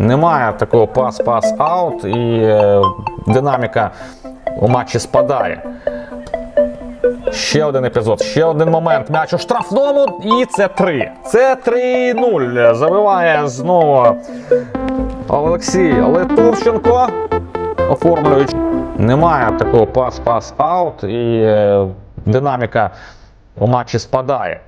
Немає такого пас-пас-аут і е, динаміка у матчі спадає. Ще один епізод, ще один момент. М'яч у штрафному, і це 3. Це 3-0. Забиває знову Олексій Литовченко. Оформлюючи. Немає такого пас-пас-аут і е, динаміка у матчі спадає.